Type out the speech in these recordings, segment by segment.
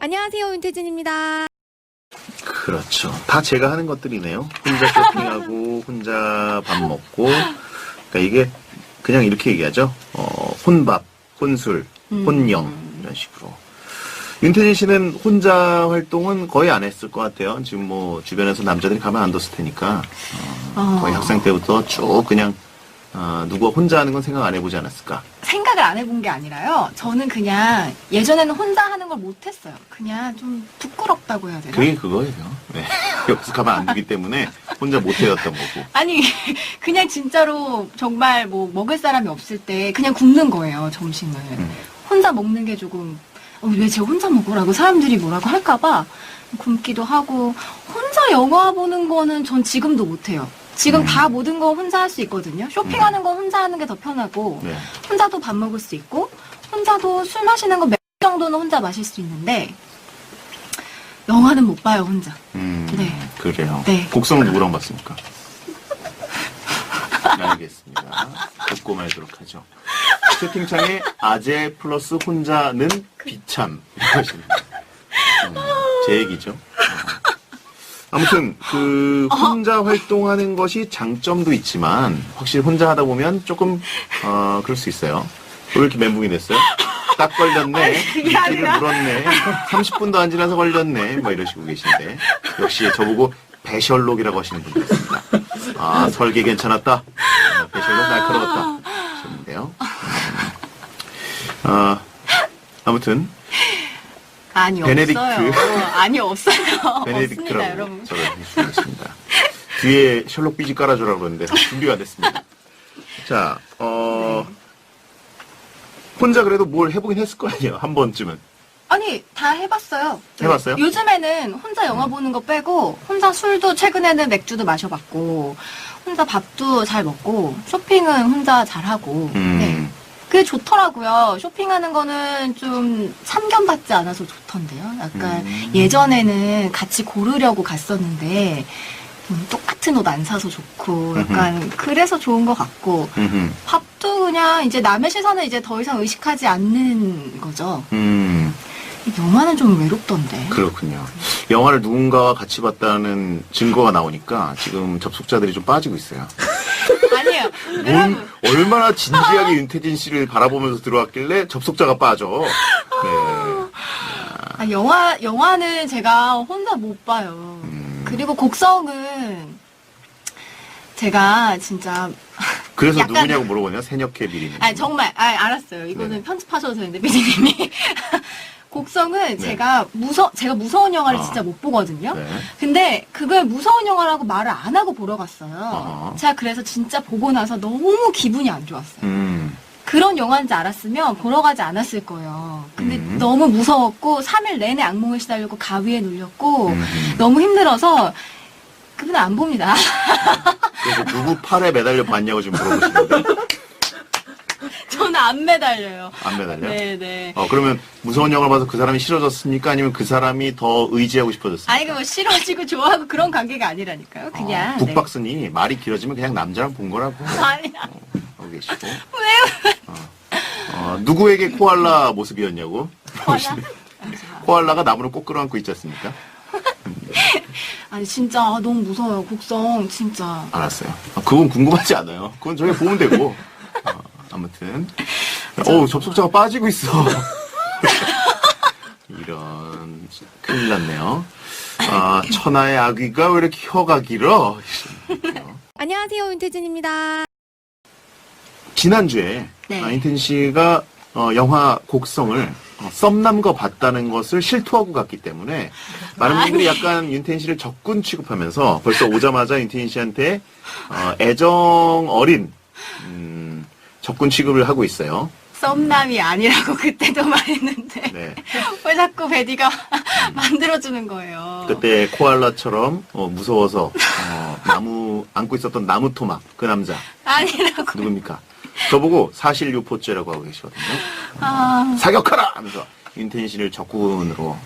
안녕하세요, 윤태진입니다. 그렇죠. 다 제가 하는 것들이네요. 혼자 쇼핑하고, 혼자 밥 먹고. 그러니까 이게 그냥 이렇게 얘기하죠. 어, 혼밥, 혼술, 혼영 이런 식으로. 윤태진 씨는 혼자 활동은 거의 안 했을 것 같아요. 지금 뭐 주변에서 남자들이 가만 안 뒀을 테니까 어, 거의 학생 때부터 쭉 그냥 어, 누가 혼자 하는 건 생각 안 해보지 않았을까. 생각을 안 해본 게 아니라요. 저는 그냥 예전에는 혼자 하는 걸 못했어요. 그냥 좀 부끄럽다고 해야 되나? 그게 그거예요. 네. 가만 안 두기 때문에 혼자 못 해왔던 거고. 아니 그냥 진짜로 정말 뭐 먹을 사람이 없을 때 그냥 굶는 거예요 점심을. 음. 혼자 먹는 게 조금 어, 왜 제가 혼자 먹으라고 사람들이 뭐라고 할까봐 굶기도 하고 혼자 영화 보는 거는 전 지금도 못해요. 지금 음. 다 모든 거 혼자 할 수 있거든요. 쇼핑하는 건 혼자 하는 게 더 편하고 네. 혼자도 밥 먹을 수 있고 혼자도 술 마시는 거몇 정도는 혼자 마실 수 있는데 영화는 못 봐요 혼자. 음, 네. 그래요. 네. 곡성을 누구랑 봤습니까? 알겠습니다. 듣고 말도록 하죠. 채팅창에 아재 플러스 혼자는 비참. 이렇게 하십니다. 음, 제 얘기죠. 어. 아무튼, 그, 혼자 활동하는 것이 장점도 있지만, 확실히 혼자 하다 보면 조금, 어, 그럴 수 있어요. 왜 이렇게 멘붕이 됐어요? 딱 걸렸네. 그게 아니라. 물었네. 30분도 안 지나서 걸렸네. 뭐 이러시고 계신데. 역시 저보고 배셜록이라고 하시는 분도 있습니다. 아, 설계 괜찮았다. 아, 배셜록 날카로웠다. 하셨는데요. 음. 아, 아무튼, 아니 베네딕트. 없어요. 아니 없어요. 없습니다, 베네딕트라고 여러분. 저를 있습니다. 뒤에 셜록 삐지 깔아주라고 그러는데 준비가 됐습니다. 자, 어, 혼자 그래도 뭘 해보긴 했을 거 아니에요. 한 번쯤은. 아니 다 해봤어요. 해봤어요? 요즘에는 혼자 영화 보는 거 빼고 혼자 술도 최근에는 맥주도 마셔봤고 혼자 밥도 잘 먹고 쇼핑은 혼자 잘 하고. 음. 네. 그게 좋더라고요. 쇼핑하는 거는 좀 참견받지 않아서 좋던데요. 약간 음. 예전에는 같이 고르려고 갔었는데 음, 똑같은 옷 안 사서 좋고 약간 그래서 좋은 것 같고 음흠. 밥도 그냥 이제 남의 시선을 이제 더 이상 의식하지 않는 거죠. 음, 이 영화는 좀 외롭던데. 그렇군요. 영화를 누군가와 같이 봤다는 증거가 나오니까 지금 접속자들이 좀 빠지고 있어요. 뭔, 얼마나 진지하게 윤태진 씨를 바라보면서 들어왔길래 접속자가 빠져. 네. 아, 영화, 영화는 제가 혼자 못 봐요. 음. 그리고 곡성은 제가 진짜. 그래서 약간- 누구냐고 물어보냐? 새녁해 비리는. 아, 정말, 아, 알았어요. 이거는 네네. 편집하셔도 되는데, 피디님이. 곡성은 네. 제가 무서, 제가 무서운 영화를 아. 진짜 못 보거든요. 네. 근데 그걸 무서운 영화라고 말을 안 하고 보러 갔어요. 아하. 제가 그래서 진짜 보고 나서 너무 기분이 안 좋았어요. 음. 그런 영화인지 알았으면 보러 가지 않았을 거예요. 근데 음. 너무 무서웠고 3일 내내 악몽을 시달렸고 가위에 눌렸고 음. 너무 힘들어서 그분 안 봅니다. 그래서 누구 팔에 매달려 봤냐고 지금 물어보시는데 저는 안 매달려요. 안 매달려? 네네. 어 그러면 무서운 영화를 봐서 그 사람이 싫어졌습니까? 아니면 그 사람이 더 의지하고 싶어졌습니까? 아니 그뭐 싫어지고 좋아하고 그런 관계가 아니라니까요. 그냥. 어, 네. 북박스니 말이 길어지면 그냥 남자랑 본 거라고 아니야. 하고 계시고 왜? 어, 어, 누구에게 코알라 모습이었냐고 맞아. 코알라가 나무를 꼭 끌어안고 있지 않습니까? 아니 진짜 아, 너무 무서워요. 곡성 진짜. 알았어요. 아, 그건 궁금하지 않아요. 그건 저희 보면 되고. 어, 아무튼. 어 접속자가 빠지고 있어. 이런, 큰일 났네요. 아, 천하의 아귀가 왜 이렇게 혀가 길어? 안녕하세요, 윤태진입니다. 지난주에, 네. 아, 인텐 씨가 어, 영화 곡성을 어, 썸남과 봤다는 것을 실토하고 갔기 때문에 많은 분들이 약간 윤태인 씨를 적군 취급하면서 벌써 오자마자 윤태인 씨한테 어, 애정 어린 음, 적군 취급을 하고 있어요. 썸남이 아니라고 그때도 말했는데 네. 왜 자꾸 베디가 만들어주는 거예요. 그때 코알라처럼 어, 무서워서 어, 나무 안고 있었던 나무 토막 그 남자 아니라고. 누굽니까? 저보고 사실 유포죄라고 하고 계시거든요. 아, 사격하라! 하면서 윤태인 씨를 적군으로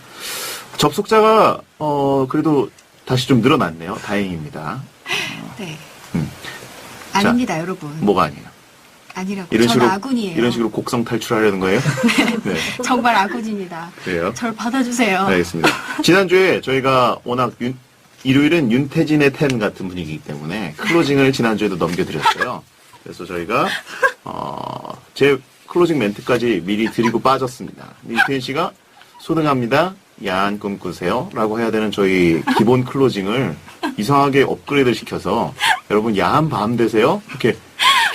접속자가 어 그래도 다시 좀 늘어났네요. 다행입니다. 네. 음. 아닙니다, 여러분. 뭐가 아니에요? 아니라고. 이런 전 식으로 아군이에요. 이런 식으로 곡성 탈출하려는 거예요? 네. 정말 아군입니다. 그래요. 절 받아주세요. 네, 알겠습니다. 지난주에 저희가 워낙 윤- 일요일은 윤태진의 텐 같은 분위기이기 때문에 클로징을 지난주에도 넘겨드렸어요. 그래서 저희가 어, 제 클로징 멘트까지 미리 드리고 빠졌습니다. 윤태진 씨가 소등합니다. 야한 꿈 꾸세요. 라고 해야 되는 저희 기본 클로징을 이상하게 업그레이드 시켜서 여러분 야한 밤 되세요. 이렇게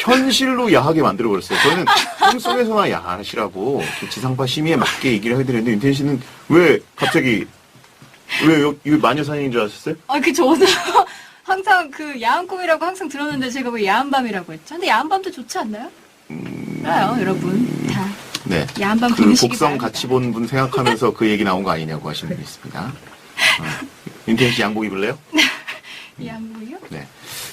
현실로 야하게 만들어버렸어요. 저희는 꿈속에서나 야하시라고 지상파 심의에 맞게 얘기를 해드렸는데 윤태진 씨는 왜 갑자기 왜 여- 이거 마녀사냥인 줄 아셨어요? 아, 그 저도 항상 그 야한 꿈이라고 항상 들었는데 제가 왜 야한 밤이라고 했죠? 근데 야한 밤도 좋지 않나요? 알아요, 여러분. 다 네. 야한 밤그 들으시기 곡성 바랍니다. 같이 본 분 생각하면서 그 얘기 나온 거 아니냐고 하시는 분 있습니다. 어. 윤태진 씨 양복 입을래요? 야한 밤이요? 네.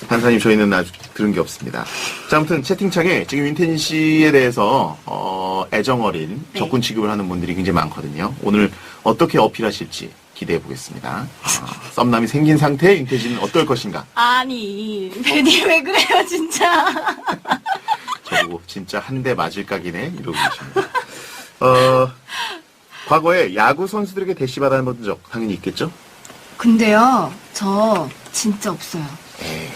판사님 저희는 아직 들은 게 없습니다. 자, 아무튼 채팅창에 지금 윤태진 씨에 대해서 어, 애정 어린 네. 적군 취급을 하는 분들이 굉장히 많거든요. 오늘 어떻게 어필하실지 기대해 보겠습니다. 어, 썸남이 생긴 상태의 윤태진은 어떨 것인가? 아니, 베디 왜 그래요, 진짜. 저보고 진짜 한 대 맞을 각이네 이러고 계십니다. 어, 과거에 야구 선수들에게 대시 받아본 적 당연히 있겠죠? 근데요, 저 진짜 없어요. 에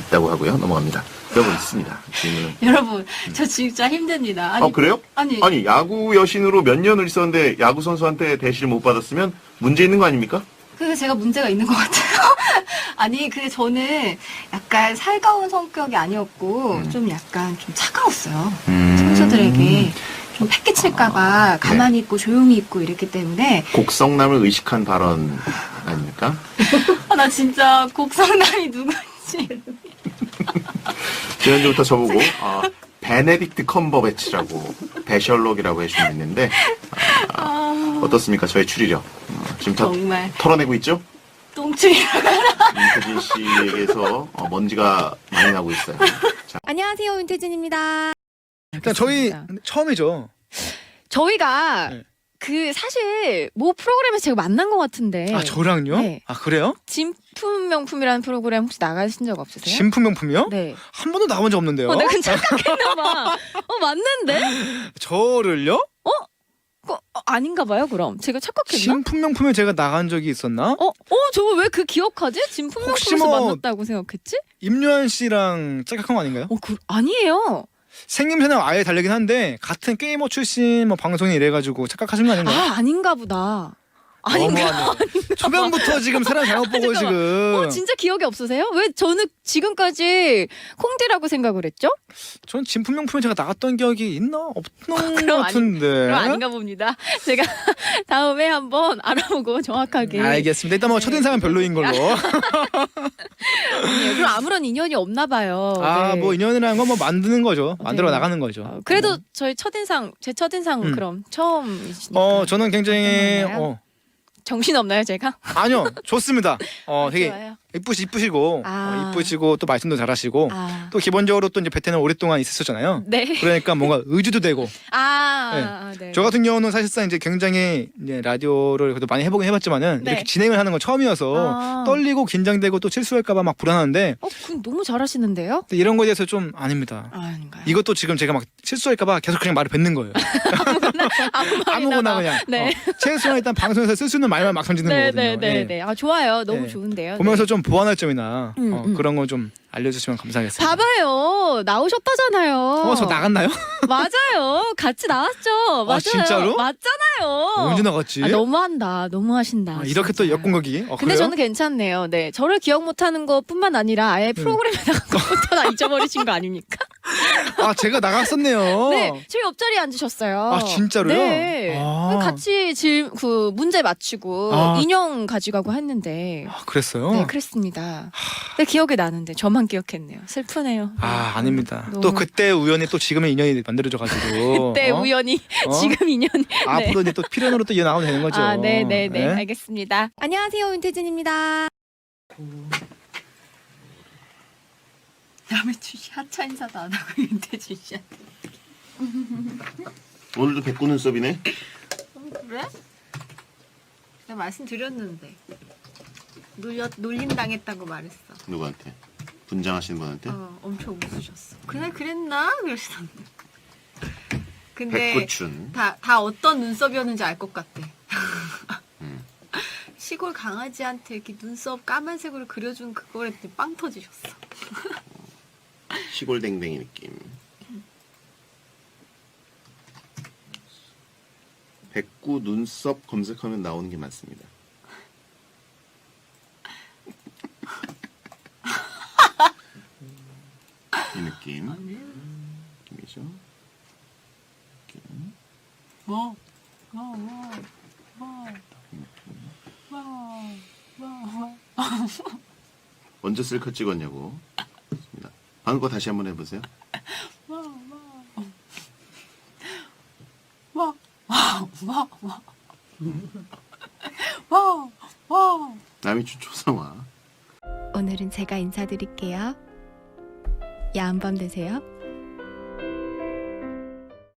있다고 하고요. 넘어갑니다. 여러분 있습니다. 질문은. 여러분, 저 진짜 힘듭니다. 아니, 어 그래요? 아니, 아니 야구 여신으로 몇 년을 있었는데 야구 선수한테 대시를 못 받았으면 문제 있는 거 아닙니까? 그게 제가 문제가 있는 것 같아요. 아니, 근데 저는 약간 살가운 성격이 아니었고, 음. 좀 약간 좀 차가웠어요. 선수들에게 좀 패기칠까봐 아, 네. 가만히 있고 조용히 있고 이랬기 때문에, 곡성남을 의식한 발언 아닙니까? 아, 나 진짜 곡성남이 누군지. 지난주부터 저보고 어, 베네딕트 컴버배치라고 배셜록이라고 해주셨는데 아, 어떻습니까? 저의 추리력 어, 지금 다 정말 털어내고 있죠? 똥충이라고. 윤태진 씨에게서 어, 먼지가 많이 나고 있어요. 자, 안녕하세요, 윤태진입니다. 일단 저희 알겠습니다. 처음이죠. 저희가 네. 그 사실 모 프로그램에서 제가 만난 것 같은데 아 저랑요? 네. 아 그래요? 진품 명품이라는 프로그램 혹시 나가신 적 없으세요? 신품명품이요? 네. 한 번도 나온 적 없는데요. 어, 내가 착각했나 봐. 어, 맞는데? 저를요? 어, 어, 아닌가 봐요, 그럼. 제가 착각했나? 신품명품에 제가 나간 적이 있었나? 어, 어, 저거 왜 그 기억하지? 진품 혹시 명품에서 뭐- 만났다고 생각했지? 임요한 씨랑 거 아닌가요? 어, 그, 아니에요. 생김새는 아예 다르긴 한데 같은 게이머 출신 뭐 방송이 이래가지고 착각하신 거 아닌가요? 아, 아닌가 보다. 아닌가? 초반부터 지금 사람 잘못 보고. 지금. 어, 진짜 기억이 없으세요? 왜 저는 지금까지 콩디라고 생각을 했죠? 전 진품명품에 제가 나갔던 기억이 있나 없는 것 그럼 아니- 같은데. 그럼 아닌가 봅니다. 제가 다음에 한번 알아보고 정확하게. 알겠습니다. 일단 뭐 네. 첫인상은 별로인 걸로. 아니에요. 그럼 아무런 인연이 없나 봐요. 아, 네. 뭐 인연이라는 건 뭐 만드는 거죠. 만들어 네. 나가는 거죠. 어, 그래도 저희 첫인상, 제 첫인상 음. 그럼 처음이시니까. 어, 저는 굉장히 어, 정신 없나요, 제가? 아니요, 좋습니다. 어, 되게 좋아요. 이쁘시 이쁘시고 아. 어, 이쁘시고 또 말씀도 잘하시고 아. 또 기본적으로 또 이제 베테랑 오랫동안 있으셨잖아요. 네. 그러니까 뭔가 의지도 되고 아, 네. 아, 네. 저 같은 경우는 사실상 이제 굉장히 이제 라디오를 그래도 많이 해보긴 해봤지만은 네. 이렇게 진행을 하는 건 처음이어서 아. 떨리고 긴장되고 또 실수할까봐 막 불안한데 어, 그럼 너무 잘하시는데요? 근데 이런 거에 대해서 좀 아닙니다. 아, 아닌가요? 이것도 지금 제가 막 실수할까봐 계속 그냥 말을 뱉는 거예요. 아무거나 그냥. 네. 어, 최소한 일단 방송에서 쓸 수 있는 말만 막 던지는 네, 거거든요. 네, 네, 예. 네. 아, 좋아요. 너무 네. 좋은데요. 보면서 네. 좀 보완할 점이나 음, 어, 음. 그런 거좀 알려주시면 감사하겠습니다. 봐봐요. 나오셨다잖아요. 어, 저 나갔나요? 맞아요. 같이 나왔죠. 맞아요. 진짜로? 맞잖아요. 언제 나갔지? 아, 너무한다. 너무하신다. 아, 이렇게 진짜. 또 역공격이? 어, 근데 그래요? 저는 괜찮네요. 네. 저를 기억 못하는 것뿐만 아니라 아예 프로그램에 나간 것부터 다 잊어버리신 거 아닙니까? 아 제가 나갔었네요. 네. 저희 옆자리에 앉으셨어요. 아, 진짜로요? 네. 아. 같이 질, 그 문제 맞추고 아. 인형 가져가고 했는데. 아, 그랬어요? 네, 그랬습니다. 네, 기억이 나는데 저만 기억했네요. 슬프네요. 아 아닙니다. 너무- 또 그때 우연히 또 지금의 인연이 만들어져가지고 그때 어? 우연히 어? 지금 인연이 네. 앞으로 이제 또 필연으로 또 이어 나오면 되는 거죠. 아, 네, 네, 네. 네? 알겠습니다. 안녕하세요, 윤태진입니다. 남의 주시 하차 인사도 안 하고 윤태진 씨한테. 오늘도 백구 눈썹이네. 그래? 내가 말씀드렸는데. 놀려, 놀림 당했다고 말했어. 누구한테? 분장하시는 분한테 어, 엄청 웃으셨어. 그날 그랬나? 그러시던데. 근데 백구춘 다, 다 어떤 눈썹이었는지 알 것 같대. 음. 시골 강아지한테 이렇게 눈썹 까만색으로 그려준 했더니 빵 터지셨어. 시골 댕댕이 느낌. 백구 눈썹 검색하면 나오는 게 많습니다. 느낌. 느낌이죠. 느낌. 뭐? 뭐? 뭐? 뭐? 뭐? 뭐? 언제 셀카 찍었냐고. 좋습니다. 방금 거 다시 한번 해보세요. 뭐? 뭐? 뭐? 뭐? 뭐? 남이춘 초상화. 오늘은 제가 인사드릴게요. 야한 밤 되세요.